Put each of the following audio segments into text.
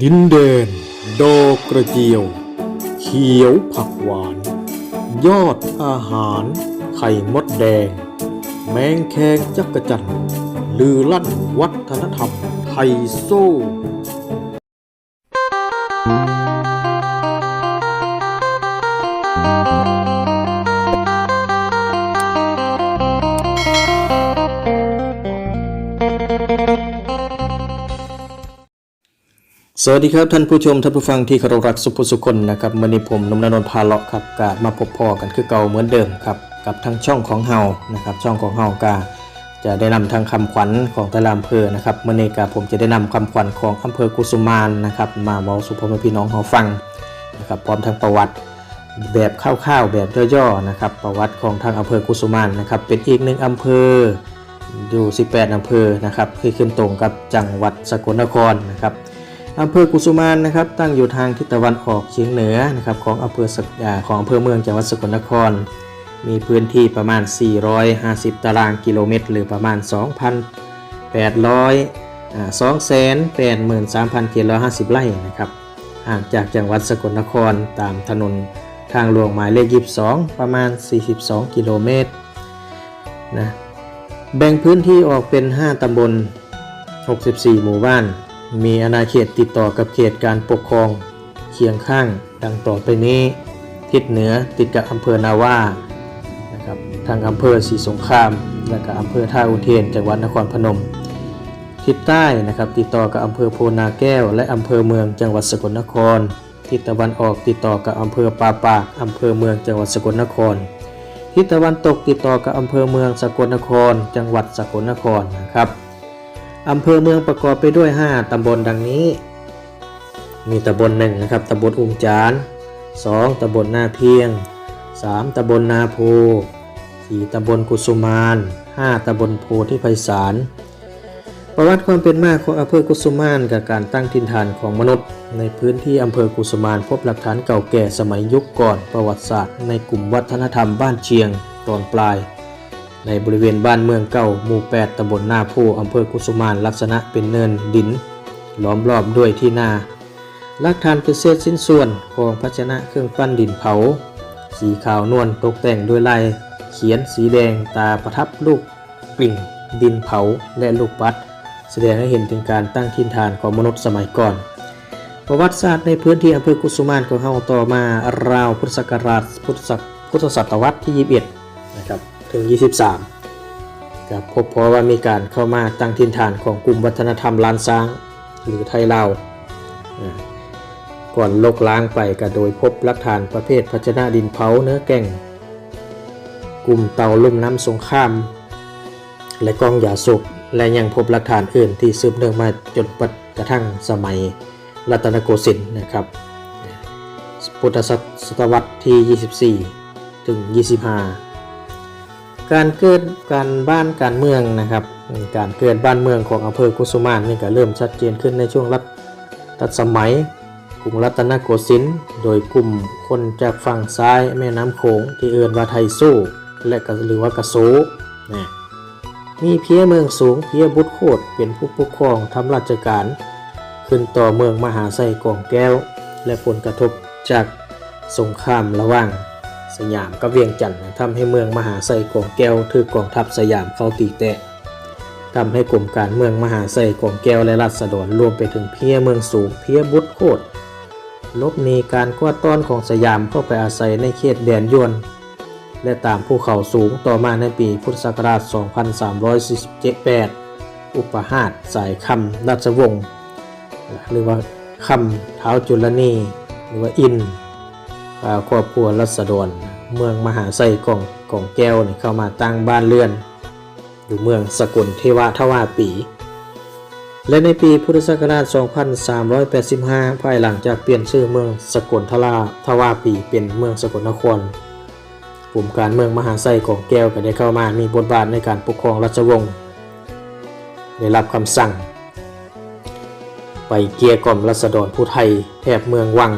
ดินแดนดอกกระเจียว เขียวผักหวาน ยอดอาหาร ไข่มดแดง แมงแคงจักรจันลือลั่นวัฒนธรรมไทยโซ่ สวัสดีครับท่านผู้ชมท่านผู้ฟังที่เคารพรักสุภสุคนนะครับมื่อนี้ผมนมนนนท์พาเลาะครับกามาพบพอกันคือเก่าเหมือนเดิมครับกับทางช่องของเฮานะครับช่องของเฮากาจะได้นำทางคำขวัญของแต่ละอำเภอนะครับมือนี้กาผมจะได้นำคำขวัญของอำเภอกุสุมานนะครับมาเว้าสู่พ่อแม่พี่น้องเฮาฟังนะครับพร้อมทั้งประวัติแบบคร่าวๆแบบย่อๆนะครับประวัติของทางอำเภอกุสุมานนะครับเป็นอีกหนึ่งอำเภออยู่ 18อำเภอนะครับที่ขึ้นตรงกับจังหวัดสกลนครนะครับ อำเภอกุสุมานนะครับตั้งอยู่ทางทิศตะวันออกเฉียงเหนือนะครับของอำเภอสกอ่าของอำเภอเมืองจังหวัดสกลนคร มีพื้นที่ประมาณ 450 ตารางกิโลเมตร หรือประมาณ 2,800 283,750 ไร่นะครับห่างจากจังหวัดสกลนครตามถนนทางหลวงหมายเลข 22 ประมาณ 42 กิโลเมตรนะแบ่งพื้นที่ออกเป็น 5 ตำบล 64 หมู่บ้าน มีอาณาเขตติดต่อกับเขตการปกครองเคียงข้างดังต่อไปนี้ ทิศเหนือติดกับอำเภอนาว่านะครับทางอำเภอศรีสงคราม และก็อำเภอท่าอุเทนจังหวัดนครพนม ทิศใต้นะครับติดต่อกับอำเภอโพนาแก้ว และอำเภอเมืองจังหวัดสกลนคร ทิศตะวันออกติดต่อกับอำเภอปาปากอำเภอเมืองจังหวัดสกลนคร ทิศตะวันตกติดต่อกับอำเภอเมืองสกลนคร จังหวัดสกลนครนะครับ อำเภอเมืองประกอบไปด้วย 5 ตำบลดังนี้ มีตำบลหนึ่งนะครับตำบลอุ้งจาน 2ตำบลนาเพียง 3ตำบลนาโพ4ตำบลกุสุมาน 5ตำบลโพธิไพศาล ประวัติความเป็นมาของอำเภอกุสุมานกับการตั้งถิ่นฐานของมนุษย์ ในพื้นที่อำเภอกุสุมานพบหลักฐานเก่าแก่สมัยยุคก่อนประวัติศาสตร์ ในกลุ่มวัฒนธรรมบ้านเชียงตอนปลาย ในบริเวณบ้านเมืองเก่าหมู่ 8ตำบลนาโพอำเภอกุสุมานลักษณะเป็นเนินดิน ล้อมรอบด้วยที่นาลักฐานเป็นเศษสิ้นส่วนของภาชนะเครื่องปั้นดินเผา สีขาวนวลตกแต่งด้วยลายเขียนสีแดงตาประทับลูกกลิ่ง ดินเผาและลูกปัด แสดงให้เห็นถึงการตั้งถิ่นฐานของมนุษย์สมัยก่อน ประวัติศาสตร์ในพื้นที่อำเภอกุสุมานของเฮาต่อมาราวพุทธศักราชพุทธศักพุทธศตวรรษที่ 21 นะครับ ถึง 23ครับพบเพราะว่ามีการเข้ามาตั้งถิ่นฐานของกลุ่มวัฒนธรรมล้านช้างหรือไทยลาวอ่าก่อนลกล้างไปก็โดยพบหลักฐานประเภทภาชนะดินเผาเนื้อแก่ง กลุ่มเตาลุ่มน้ำสงคราม และกองยาสูบและยังพบหลักฐานอื่นที่สืบเนื่องมาจนปัจกระทั่งสมัยรัตนโกสินทร์นะครับ พุทธศตวรรษที่ 24 ถึง 25 การเกิดการบ้านการเมืองนะครับการเกิดบ้านเมืองของอำเภอกุสุมานนี่ก็เริ่มชัดเจนขึ้นในช่วงรัชสมัยกรุงรัตนโกสินทร์โดยกลุ่มคนจากฝั่งซ้ายแม่น้ำโขงที่เอื่นว่าไทสู้ และก็หรือว่ากระโซนะมีเพียเมืองสูงเพียบุตรโคตรเป็นผู้ปกครองทำราชการ ขึ้นต่อเมืองมหาไซกองแก้ว และผลกระทบจากสงครามระหว่าง สยามกับเวียงจันทร์ทำให้เมืองมหาไซกองแก้วถูกกองทัพสยามเข้าตีแตะทำให้กลุ่มการเมืองมหาไซกองแก้วและราษฎรรวมไปถึงเพียเมืองสูงเพียบุตรโคตรลบหนีการกวาดต้อนของสยามเข้าไปอาศัยในเขตแดนยวน และตามภูเขาสูงต่อมาในปีพุทธศักราช 2348 อุปหาตสายคำราชวงศ์หรือว่าคำเท้าจุลนีหรือว่าอิน ครอบครัวรัศดรเมืองมหาไซกองกองแก้วนี่เข้ามาตั้งบ้านเรือน อยู่เมืองสกุลเทวทวาปี และในปีพุทธศักราช 2385 ภายหลังจากเปลี่ยนชื่อเมืองสกลทลาทวาปีเป็นเมืองสกลนครกลุ่มการเมืองมหาไซของแก้วก็ได้เข้ามามีบทบาทในการปกครองราชวงศ์ได้รับคำสั่ง ไปเกลี้ยกล่อมรัษฎรผู้ไทยแถบเมืองวัง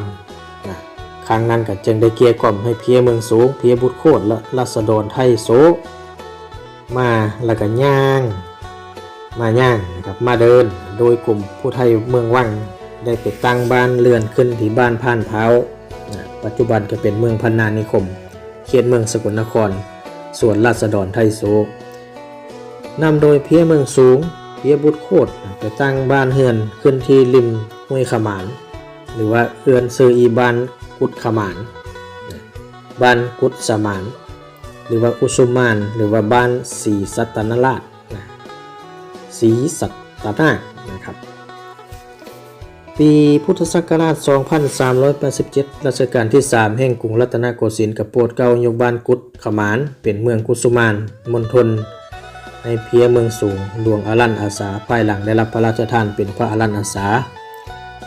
ครั้งนั้นก็จึงได้เกียกล่อมให้เพียเมืองสูง เพียบุตรโคตรและรัษฎรไทยโซมาแล้วก็ย่าง มาย่างนะครับมาเดินโดยกลุ่มผู้ไทยเมืองวังได้ไปตั้งบ้านเรือนขึ้นที่บ้านผ่านเพ้าปัจจุบันก็เป็นเมืองพันนานิคม เขตเมืองสกลนคร ส่วนราษฎรไทยโซนำโดยเพียเมืองสูง เพียบุตรโคตรไปตั้งบ้านเฮือนขึ้นที่ริมห้วยขมาน หรือว่าเอือนซืออีบ้าน กุดขมานบ้านกุดสมาน หรือว่าอุสุมาน หรือว่าบ้านศรีสัตนราชนะศรีสัตนานะครับปีพุทธศักราช 2387 รัชกาลที่ 3 แห่งกรุงรัตนโกสินทร์กับโปรดเก้ายกบ้านกุดขมาน เป็นเมืองกุสุมานมณฑลในเพียเมืองสูงหลวงอารันอาสาภายหลังได้รับพระราชทานเป็นพระอารันอาสา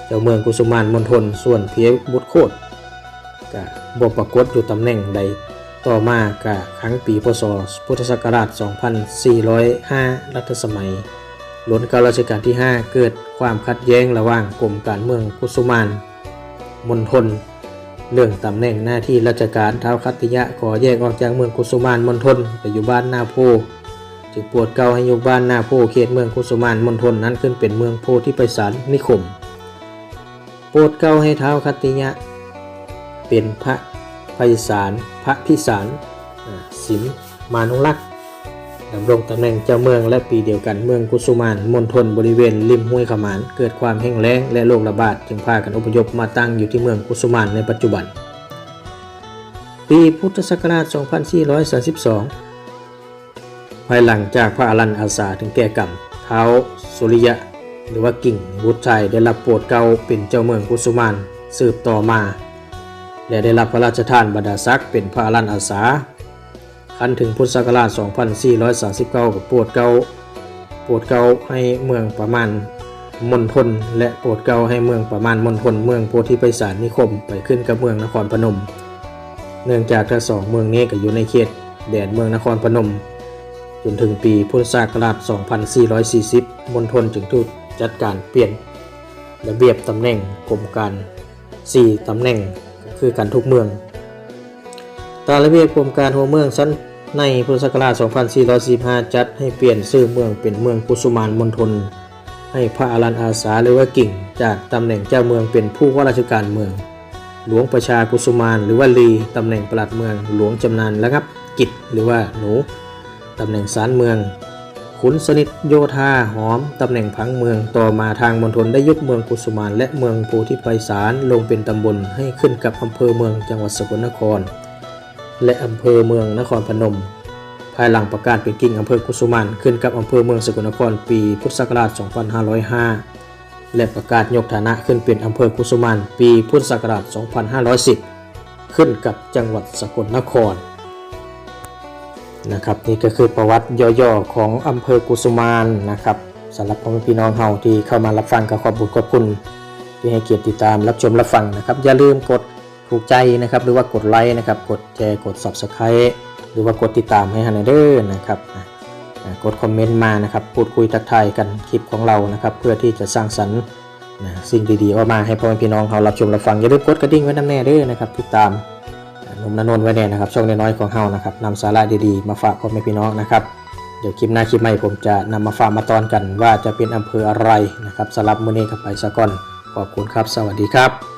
เจ้าเมืองกุสุมานมณฑลส่วนเพียบุตรโคตร ก็บปรากฏอยู่ตำแหน่งใดต่อมากะครั้งปีพศพุทธศักราช 2405 รัชสมัยล้นการัชกาลที่ 5 เกิดความขัดแย้งระหว่างกรมการเมืองกุสุมานมณฑลเรื่องตำแหน่งหน้าที่ราชการเท้าวคัตติยะขอแยกออกจากเมืองกุสุมานมณฑลไปอยู่บ้านนาโพจึงปรดเกาให้อยู่บ้านนาโพเขตเมืองกุสุมานมณฑลนั้นขึ้นเป็นเมืองโพธิไพศาลนิคม โปรดเกาให้เท้าวคัตติยะ เป็นพระไพศาลพระพิสารสิมมานุรักษ์ดำรงตำแหน่งเจ้าเมืองและปีเดียวกันเมืองกุสุมานมณฑลบริเวณริมห้วยขมาน เกิดความแห้งแล้งและโรคระบาดจึงพากันอพยพมาตั้งอยู่ที่เมืองกุสุมานในปัจจุบัน ปีพุทธศักราช 2432 ภายหลังจากพระอรันอาสาถึงแก่กรรมเท้าวสุริยะ หรือว่ากิ่งบุตรชัยได้รับโปรดเกล้าเป็นเจ้าเมืองกุสุมานสืบต่อมา และได้รับพระราชทานบรรดาศักดิ์เป็นพระอรันอาสา คันถึงพุทธศักราช 2439 กับโปรดเกล้าโปรดเกล้าให้เมืองประมาณมณฑลและโปรดเกล้าให้เมืองประมาณมณฑลเมืองโพธิไพศาลนิคมไปขึ้นกับเมืองนครพนม เนื่องจากทั้งสองเมืองนี้ก็อยู่ในเขตแดนเมืองนครพนม จนถึงปีพุทธศักราช 2440 มณฑลจึงถูกจัดการเปลี่ยน ระเบียบตำแหน่งกรมการ 4 ตำแหน่ง คือการทุกเมือง ตามระเบียบกรมการหัวเมืองชั้นในพุทธศักราช 2445 จัดให้เปลี่ยนชื่อเมืองเป็นเมืองกุสุมานมณฑลให้พระอารันอาสาหรือว่ากิ่ง จากตำแหน่งเจ้าเมืองเป็นผู้ว่าราชการเมือง หลวงประชากุสุมานหรือว่าลีตำแหน่งปลัดเมือง หลวงจำนานระงับกิจหรือว่าหนูตำแหน่งสารเมือง ขุนสนิทโยธาหอมตำแหน่งพังเมืองต่อมาทางมณฑลได้ยกเมืองกุสุมานและเมืองโพธิไพศาลลงเป็นตำบลให้ขึ้นกับอำเภอเมืองจังหวัดสกลนคร และอำเภอเมืองนครพนม ภายหลังประกาศเป็นกิ่งอำเภอกุสุมานขึ้นกับอำเภอเมืองสกลนครปีพุทธศักราช 2505 และประกาศยกฐานะขึ้นเป็นอำเภอกุสุมานปีพุทธศักราช 2510 ขึ้นกับจังหวัดสกลนคร นะครับนี่ก็คือประวัติย่อๆของอำเภอกุสุมานนะครับสำหรับพ่อแม่พี่น้องเฮาที่เข้ามารับฟังกับขอบคุณขอบคุณที่ให้เกียรติติดตามรับชมรับฟังนะครับ อย่าลืมกดถูกใจนะครับ หรือว่ากดไลค์นะครับ กดแชร์กด subscribe หรือว่ากดติดตามให้ฮันนเดอร์นะครับกดคอมเมนต์มานะครับ พูดคุยทักทายกันคลิปของเรานะครับ เพื่อที่จะสร้างสรรค์สิ่งดีๆออกมาให้พ่อแม่พี่น้องเรารับชมรับฟังอย่าลืมกดกระดิ่งไว้น้ำแน่เด้อนะครับติดตาม ผมนนท์ไว้แน่นะครับ ช่องน้อยของเฮานะครับนำสาระดีๆ มาฝากพ่อแม่พี่น้องนะครับ เดี๋ยวคลิปหน้าคลิปใหม่ผมจะนำมาฝากมาตอนกันว่าจะเป็นอำเภออะไรนะครับสำหรับมือนี้กับไปสะก่อน ขอบคุณครับ สวัสดีครับ